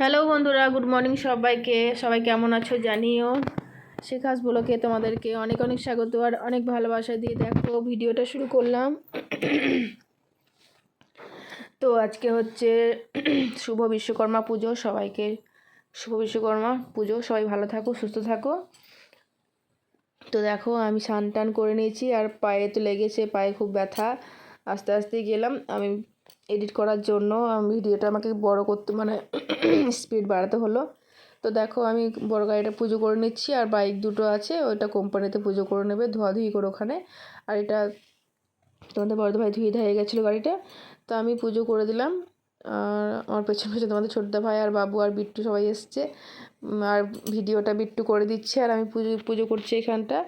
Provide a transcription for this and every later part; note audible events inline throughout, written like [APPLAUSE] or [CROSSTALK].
Hello বন্ধুরা good morning সবাইকে। সবাই কেমন আছো জানিও? শেখাস ব্লকে তোমাদেরকে অনেক অনেক স্বাগত আর অনেক ভালোবাসা দিয়ে দেখো, ভিডিওটা শুরু করলাম। তো আজকে হচ্ছে শুভ বিশ্বকর্মা পুজো, সবাইকে শুভ বিশ্বকর্মা পুজো। সবাই ভালো থাকো, সুস্থ থাকো। তো দেখো, আমি স্নান টান করে নিয়েছি আর পায়ে তো লেগেছে, পায়ে খুব ব্যথা। আস্তে আস্তে গেলাম, আমি এডিট করার জন্য ভিডিওটা আমাকে বড় করতে মানে [CLEARS THROAT] স্পিড বাড়াতে হলো। তো দেখো, আমি বড় গাড়িটা পুজো করে নিচ্ছি, আর বাইক দুটো আছে, ওইটা কোম্পানিতে পুজো করে নেবে, ধোয়াধুয়ি করে ওখানে। আর এটা তোমাদের বড় ভাই ধুয়ে ধুয়ে গেছিল গাড়িটা, তো আমি পুজো করে দিলাম। আর আমার পেছন পেছনে তোমাদের ছোটদা ভাই আর বাবু আর বিট্টু সবাই এসছে। আর ভিডিওটা বিট্টু করে দিচ্ছে, আর আমি পুজো পুজো করছি এখানটা,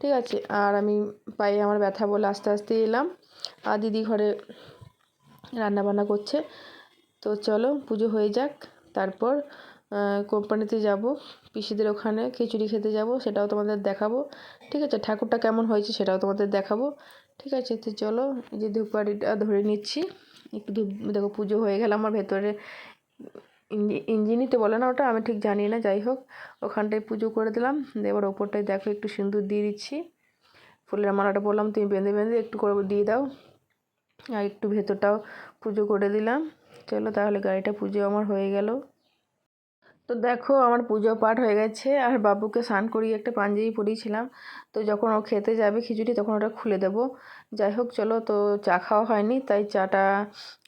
ঠিক আছে? আর আমি পায়ে আমার ব্যথা বলে আস্তে আস্তে এলাম। আর দিদি ঘরে রান্না বান্না করছে। তো চলো, পুজো হয়ে যাক। তারপর কোম্পানিতে যাব। পিসিদের ওখানে খিচুড়ি খেতে যাব, সেটাও তোমাদের দেখাবো। ঠিক আছে? ঠাকুরটা কেমন হয়েছে সেটাও তোমাদের দেখাবো। ঠিক আছে? তো চলো, এই যে ধূপকাঠিটা ধরে নিচ্ছি। একটু ধূপ, দেখো, পুজো হয়ে গেল আমার ভেতরে। ইঞ্জিনই তো বলে না ওটা, আমি ঠিক জানি না, যাই হোক। ওখানটায় পুজো করে দিলাম। এবার ওপরটায় দেখো, একটু সিঁদুর দিয়ে দিচ্ছি। ফুলের মালাটা বললাম, তুমি বেঁধে বেঁধে একটু করে দিয়ে দাও। আর একটু ভেতরটাও পুজো করে দিলাম। চলো তাহলে গাড়িটা পুজো আমার হয়ে গেল। তো দেখো আমার পুজো পাঠ হয়ে গেছে। আর বাবুকে স্নান করিয়ে একটা পাঞ্জাবি পরিয়েছিলাম। তো যখন ও খেতে যাবে খিচুড়ি, তখন ওটা খুলে দেবো। যাই হোক, চলো তো চা খাওয়া হয়নি, তাই চাটা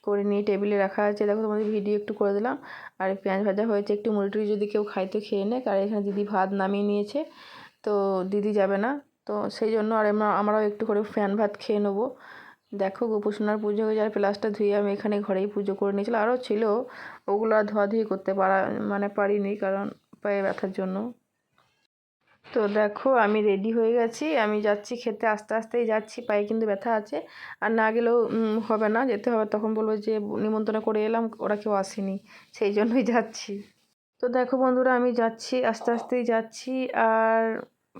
করে নিয়ে টেবিলে রাখা আছে। দেখো তোমাদের ভিডিও একটু করে দিলাম। আর পেঁয়াজ ভাজা হয়েছে, একটু মুড়ি টুড়ি যদি কেউ খায় তো খেয়ে নেয় আর এখানে দিদি ভাত নামিয়ে নিয়েছে, তো দিদি যাবে না। তো সেই জন্য আর আমরা, আমরাও একটু করে ফ্যান ভাত খেয়ে নেব। দেখো গোপুসোনার পুজো হয়ে যায় প্লাসটা ধুয়ে আমি এখানে ঘরেই পুজো করে নিয়েছিলাম আরও ছিল, ওগুলো আর ধোয়াধুয়ি করতে পারা মানে পারিনি কারণ পায়ে ব্যথার জন্য। তো দেখো আমি রেডি হয়ে গেছি, আমি যাচ্ছি খেতে, আস্তে আস্তেই যাচ্ছি, পায়ে কিন্তু ব্যথা আছে। আর না গেলেও হবে না, যেতে হবে, তখন বলব যে নিমন্ত্রণ করে এলাম, ওরা কেউ আসেনি, সেই জন্যই যাচ্ছি। তো দেখো বন্ধুরা, আমি যাচ্ছি, আস্তে আস্তেই যাচ্ছি, আর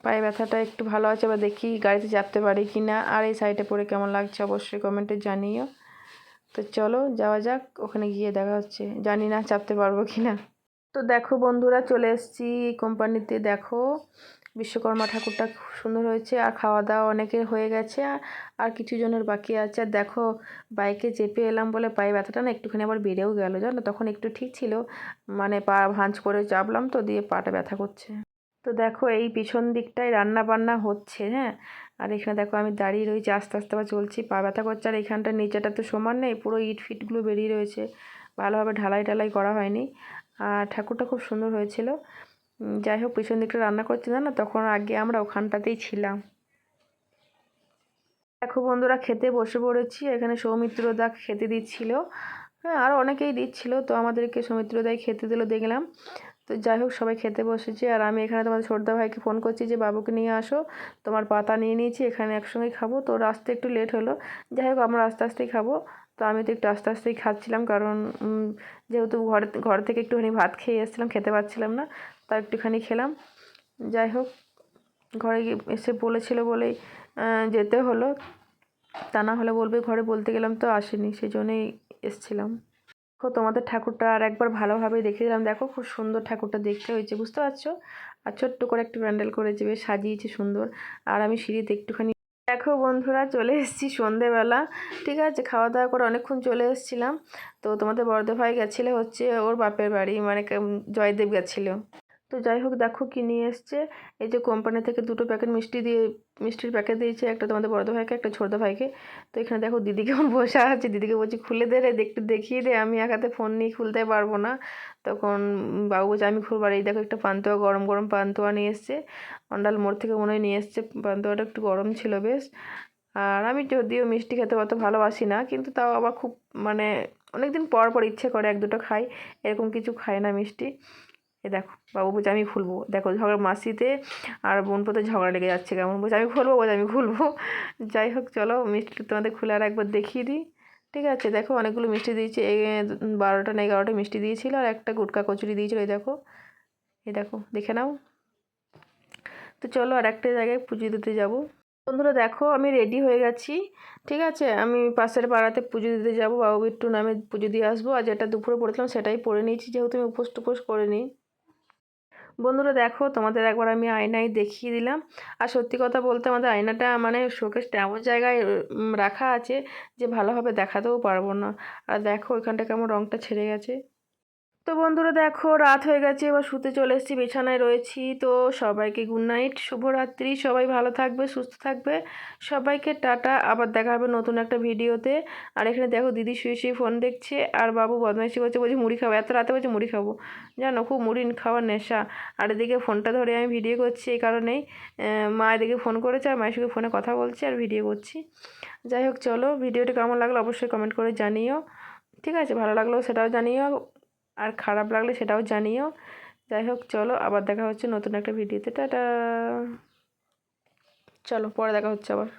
পায়ে ব্যথাটা একটু ভালো আছে বা দেখি গাড়িতে চাপতে পারি কি না আর এই সাইডে পরে কেমন লাগছে অবশ্যই কমেন্টে জানিও। তো চলো, যাওয়া যাক, ওখানে গিয়ে দেখা হচ্ছে। জানি না চাপতে পারব কি না তো দেখো বন্ধুরা, চলে এসেছি কোম্পানিতে দেখো, বিশ্বকর্মা ঠাকুরটা খুব সুন্দর হয়েছে, আর খাওয়া দাওয়া অনেকের হয়ে গেছে, আর কিছু জনের বাকি আছে। আর দেখো, বাইকে চেপে এলাম বলে পায়ে ব্যথাটা না একটুখানি আবার বেড়েও গেল, জানো? তখন একটু ঠিক ছিল মানে পা ভাঁজ করে চাপলাম তো, দিয়ে পাটা ব্যথা করছে। তো দেখো এই পিছন দিকটায় রান্না বান্না হচ্ছে হ্যাঁ? আর এখানে দেখো আমি দাঁড়িয়ে রয়েছি, আস্তে আস্তে আবার চলছি, পা ব্যথা করছে, আর এখানটা নিচেটা তো সমান নেই, পুরো ইট ফিটগুলো বেরিয়ে রয়েছে। ভালোভাবে ঢালাই ঢালাই করা হয়নি। আর ঠাকুরটা খুব সুন্দর হয়েছিল। যাই হোক, পিছন দিকটা রান্না করছি না তখন আগে আমরা ওখানটাতেই ছিলাম। দেখো বন্ধুরা, খেতে বসে পড়েছি। এখানে সৌমিত্র দা খেতে দিচ্ছিল। হ্যাঁ আরও অনেকেই দিচ্ছিল, তো আমাদেরকে সৌমিত্র দাই খেতে দিল, দেখলাম। তো যাই হোক সবাই খেতে বসেছে। আর আমি এখানে তোমাদের ছোটদা ভাইকে ফোন করছি যে, বাবুকে নিয়ে আসো, তোমার পাতা নিয়ে নিয়েছি, এখানে একসঙ্গেই খাব। তো রাস্তা একটু লেট হলো। যাই হোক আমরা আস্তে আস্তেই খাব। তো আমি তো একটু আস্তে আস্তেই খাচ্ছিলাম, কারণ যেহেতু ঘর ঘর থেকে একটুখানি ভাত খেয়ে এসেছিলাম, খেতে পারছিলাম না, তা একটুখানি খেলাম। যাই হোক ঘরে এসে বলেছিল বলেই যেতে হলো। তা না হলে বলবে, ঘরে বলতে গেলাম তো আসেনি সেই জন্যই এসছিলাম। দেখো, তোমাদের ঠাকুরটা আর একবার ভালোভাবে দেখে দিলাম দেখো, খুব সুন্দর ঠাকুরটা দেখতে হয়েছে, বুঝতে পারছ? আর ছোট্ট করে একটু প্যান্ডেল করেছে বেশ সাজিয়েছে সুন্দর। আর আমি সিঁড়িতে একটুখানি দেখো বন্ধুরা, চলে এসেছি সন্ধেবেলা, ঠিক আছে? খাওয়া দাওয়া করে অনেকক্ষণ চলে এসেছিলাম। তো তোমাদের বড়দে ভাই গেছিল হচ্ছে ওর বাপের বাড়ি মানে জয়দেব গেছিল। তো যাই হোক দেখো কী নিয়ে এসছে। এই যে কোম্পানি থেকে দুটো প্যাকেট মিষ্টি দিয়ে, মিষ্টির প্যাকেট দিয়েছে, একটা তোমাদের বড়দা ভাইকে, একটা ছোটদা ভাইকে। তো এখানে দেখো দিদিকে আমার বসে আছে, দিদিকে বলছি খুলে দে রে একটু দেখিয়ে দে, আমি এক হাতে ফোন নিয়ে খুলতে পারব না। তখন বাবু বলছে, আমি খুলবো। আর এই দেখো একটা পান্তুয়া, গরম গরম পান্তুয়া নিয়ে এসছে। অন্ডাল মোড় থেকে মনে হয় নিয়ে এসছে, পান্তুয়াটা একটু গরম ছিল বেশ। আর আমি যদিও মিষ্টি খেতে অত ভালোবাসি না, কিন্তু তাও আবার খুব মানে অনেক দিন পর পর ইচ্ছে করে এক দুটো খাই, এরকম কিছু খাই না মিষ্টি। এ দেখো, বাবু বলছে, আমি খুলবো। দেখো, ঝগড়া, মাসিতে আর বোন পোতে ঝগড়া লেগে যাচ্ছে। কেমন বলছে, আমি খুলবো? বলছে, আমি খুলবো। যাই হোক, চলো মিষ্টি তোমাদের খুলে আর একবার দেখিয়ে দিই। ঠিক আছে, দেখো, অনেকগুলো মিষ্টি দিয়েছি। বারোটা না এগারোটা মিষ্টি দিয়েছিল আর একটা গুটকা কচুরি দিয়েছিল, এই দেখো। এই দেখো, দেখে নাও। তো চলো, আর একটা জায়গায় পুজো দিতে যাব। বন্ধুরা, দেখো, আমি রেডি হয়ে গেছি। ঠিক আছে, আমি পাশের পাড়াতে পুজো দিতে যাব। বাবু বিট্টু নামে পুজো দিয়ে আসব। আর যেটা দুপুরে পড়েছিলাম, সেটাই পরে নিয়েছি, যেহেতু আমি উপোস টুপোস করে নিই। বন্ধুরা দেখো, তোমাদের একবার আমি আয়নায় দেখিয়ে দিলাম। আর সত্যি কথা বলতে আমাদের আয়নাটা মানে শোকেসটা এমন জায়গায় রাখা আছে যে ভালোভাবে দেখাতেও পারব না। আর দেখো, ওইখানটা কেমন রঙটা ছেড়ে গেছে। তো বন্ধুরা দেখো, রাত হয়ে গেছে, এবার শুতে চলে এসেছি, বিছানায় রয়েছি। তো সবাইকে গুড নাইট শুভরাত্রি, সবাই ভালো থাকবে, সুস্থ থাকবে। সবাইকে টাটা, আবার দেখা হবে নতুন একটা ভিডিওতে। আর এখানে দেখো, দিদি শুয়ে শুয়ে ফোন দেখছে, আর বাবু বদমাইশি করছে, বলছে, মুড়ি খাব। এত রাতে বলছে, মুড়ি খাব। জানো, খুব মুড়ি খাওয়ার নেশা। আর এদিকে ফোনটা ধরে আমি ভিডিও করছি, এই কারণেই মা এদিকে ফোন করেছে, আর মায়ের সঙ্গে ফোনে কথা বলছি, আর ভিডিও করছি। যাই হোক, চলো ভিডিওটি কেমন লাগল, অবশ্যই কমেন্ট করে জানিও। ঠিক আছে, ভালো লাগলেও সেটাও জানিও। আর খারাপ লাগলে সেটাও জানিও। যাই হোক, চলো, আবার দেখা হচ্ছে নতুন একটা ভিডিওতে। টাটা! চলো, পরে দেখা হচ্ছে আবার।